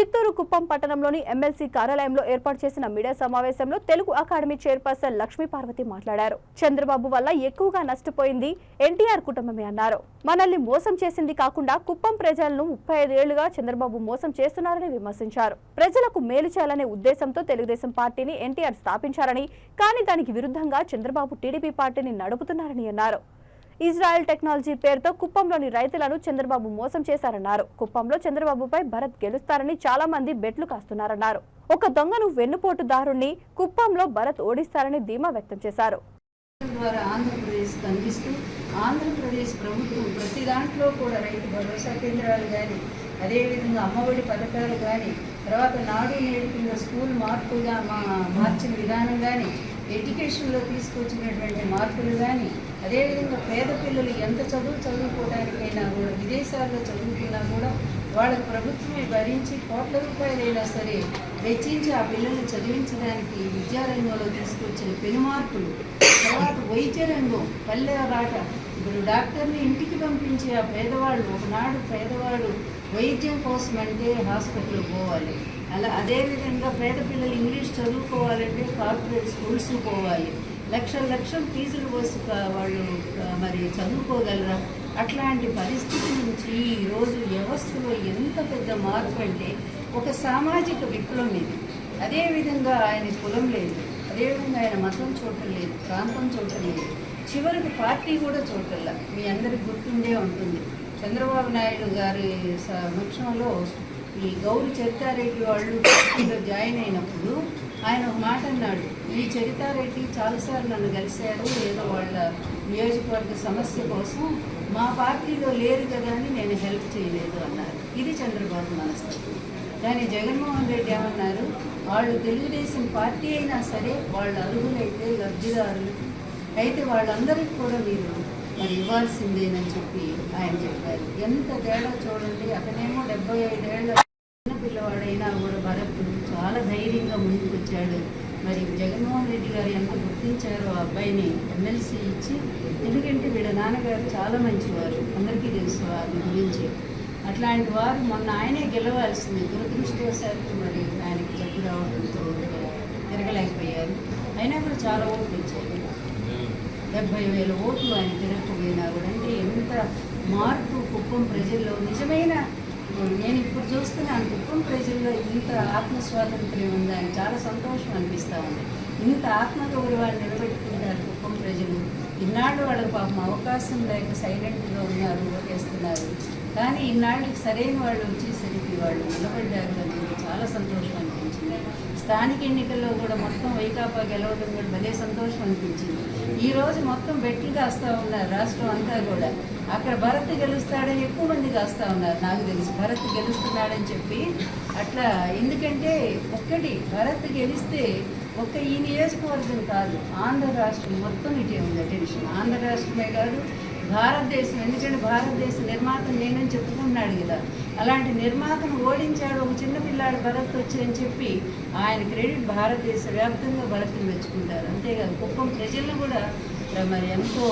చిత్తూరు కుప్పం పట్టణంలోని ఎమ్మెల్సీ కార్యాలయంలో ఏర్పాటు చేసిన మీడియా సమావేశంలో తెలుగు అకాడమీ చైర్పర్సన్ లక్ష్మీ పార్వతి మాట్లాడారు. చంద్రబాబు వల్ల ఎక్కువగా నష్టపోయింది ఎన్టీఆర్ కుటుంబమే అన్నారు. మనల్ని మోసం చేసింది కాకుండా కుప్పం ప్రజలను ముప్పై ఐదేళ్ళుగా చంద్రబాబు మోసం చేస్తున్నారని విమర్శించారు. ప్రజలకు మేలు చేయాలనే ఉద్దేశంతో తెలుగుదేశం పార్టీని ఎన్టీఆర్ స్థాపించారని కానీ దానికి విరుద్ధంగా చంద్రబాబు టీడీపీ పార్టీని నడుపుతున్నారని అన్నారు. ఇజ్రాయెల్ టెక్నాలజీ పేరుతో కుప్పంలోని రైతులను చంద్రబాబు మోసం చేశారన్నారు. కుప్పంలో చంద్రబాబుపై భరత్ గెలుస్తారని చాలా మంది బెట్లు కాస్తున్నారన్నారు. ఒక దొంగను వెన్నుపోటుదారుణ్ణి కుప్పంలో భరత్ ఓడిస్తారని ధీమా వ్యక్తం చేశారు. ద్వారా ఆంధ్రప్రదేశ్కి అందిస్తూ ఆంధ్రప్రదేశ్ ప్రభుత్వం ప్రతి దాంట్లో కూడా రైతు భరోసా కేంద్రాలు కానీ అదేవిధంగా అమ్మఒడి పథకాలు కానీ తర్వాత నాడు నేడు కింద స్కూల్ మార్పుగా మా మార్చిన విధానం కానీ ఎడ్యుకేషన్లో తీసుకొచ్చినటువంటి మార్పులు కానీ అదేవిధంగా పేద పిల్లలు ఎంత చదువు చదువుకోవడానికైనా కూడా విదేశాల్లో చదువుకున్నా కూడా వాళ్ళకు ప్రభుత్వమే భరించి కోట్ల రూపాయలైనా సరే వెచ్చించి ఆ పిల్లల్ని చదివించడానికి విద్యారంగంలో తీసుకొచ్చిన పెనుమార్పులు. తర్వాత వైద్య రంగం పల్లె రాట ఇప్పుడు డాక్టర్ని ఇంటికి పంపించే ఆ పేదవాళ్ళు ఒకనాడు పేదవాడు వైద్యం కోసం అంటే హాస్పిటల్కి పోవాలి. అలా అదేవిధంగా పేద పిల్లలు ఇంగ్లీష్ చదువుకోవాలంటే కార్పొరేట్ స్కూల్స్ పోవాలి. లక్షల లక్షల ఫీజులు పోసి వాళ్ళు మరి చదువుకోగలరా? అట్లాంటి పరిస్థితి నుంచి ఈరోజు వ్యవస్థలో ఎంత పెద్ద మార్పు అంటే ఒక సామాజిక విప్లవం ఇది. అదేవిధంగా ఆయన కులం లేదు. అదేవిధంగా ఆయన మతం చూడటం లేదు ప్రాంతం చూడటం లేదు. చివరికి పార్టీ కూడా చూడటల్లా మీ అందరికి గుర్తుండే ఉంటుంది. చంద్రబాబు నాయుడు గారి సమక్షంలో ఈ గౌరి చరితారెడ్డి వాళ్ళు పార్టీలో జాయిన్ అయినప్పుడు ఆయన ఒక మాట అన్నాడు. ఈ చరితారెడ్డి చాలాసార్లు నన్ను కలిశారు. ఏదో వాళ్ళ నియోజకవర్గ సమస్య కోసం మా పార్టీలో లేరు కదా అని నేను హెల్ప్ చేయలేదు అన్నారు. ఇది చంద్రబాబు మనస్తత్వం. కానీ జగన్మోహన్ రెడ్డి ఏమన్నారు? వాళ్ళు తెలుగుదేశం పార్టీ అయినా సరే వాళ్ళు అర్హులైతే లబ్ధిదారులు. అయితే వాళ్ళందరికీ కూడా మీరు మరి ఇవ్వాల్సిందేనని చెప్పి ఆయన చెప్పారు. ఎంత తేడా చూడండి అతనేమో డెబ్బై ఐదేళ్ళ చిన్న పిల్లవాడైనా కూడా భరత్ చాలా ధైర్యంగా ముందుకు వచ్చాడు మరి జగన్మోహన్ రెడ్డి గారు ఎంత గుర్తించారో ఆ అబ్బాయిని ఎమ్మెల్సీ ఇచ్చి ఎందుకంటే వీళ్ళ నాన్నగారు చాలా మంచివారు. అందరికీ తెలుసు వారి గురించి. అట్లాంటి వారు మొన్న ఆయనే గెలవాల్సింది. దురదృష్టవశాత్తు మరి తిరగలేకపోయారు. అయినా కూడా చాలా ఓట్లు వచ్చాయి డెబ్బై వేల ఓట్లు ఆయన తిరగకపోయినా కూడా అంటే ఎంత మార్పు కుప్పం ప్రజల్లో నిజమైన నేను ఇప్పుడు చూస్తున్నాను కుప్పం ప్రజల్లో ఇంత ఆత్మ స్వాతంత్ర్యం ఉంది. ఆయన చాలా సంతోషం అనిపిస్తూ ఉంది. ఇంత ఆత్మగౌరవాన్ని నిలబెట్టుకుంటారు కుప్పం ప్రజలు. ఇన్నాళ్ళు వాళ్ళకి పాపం అవకాశం లేక సైలెంట్గా ఉన్నారు ఓటేస్తున్నారు కానీ ఇన్నాళ్ళకి సరైన వాళ్ళు వచ్చేసరికి వాళ్ళు నిలబడ్డారు అనేది చాలా సంతోషం అనిపించింది. స్థానిక ఎన్నికల్లో కూడా మొత్తం వైకాపా గెలవడం కూడా భలే సంతోషం అనిపించింది. ఈ రోజు మొత్తం బెట్లు కాస్తూ ఉన్నారు రాష్ట్రం అంతా కూడా. అక్కడ భరత్ గెలుస్తాడని ఎక్కువ మంది కాస్తూ ఉన్నారు నాకు తెలిసి. భరత్ గెలుస్తున్నాడని చెప్పి అట్లా ఎందుకంటే ఒక్కటి భరత్ గెలిస్తే ఒక్క ఈ నియోజకవర్గం కాదు ఆంధ్ర రాష్ట్రం మొత్తం ఇటే ఉంది అటెన్షన్. ఆంధ్ర రాష్ట్రమే కాదు భారతదేశం. ఎందుకంటే భారతదేశ నిర్మాత నేనని చెప్పుకున్నాడు కదా. అలాంటి నిర్మాతను ఓడించాడు ఒక చిన్న పిల్లాడు భరత్ వచ్చాయని చెప్పి ఆయన క్రెడిట్ భారతదేశ వ్యాప్తంగా భరత్ని మెచ్చుకుంటారు. అంతేకాదు కుప్పం ప్రజలను కూడా మరి ఎంతో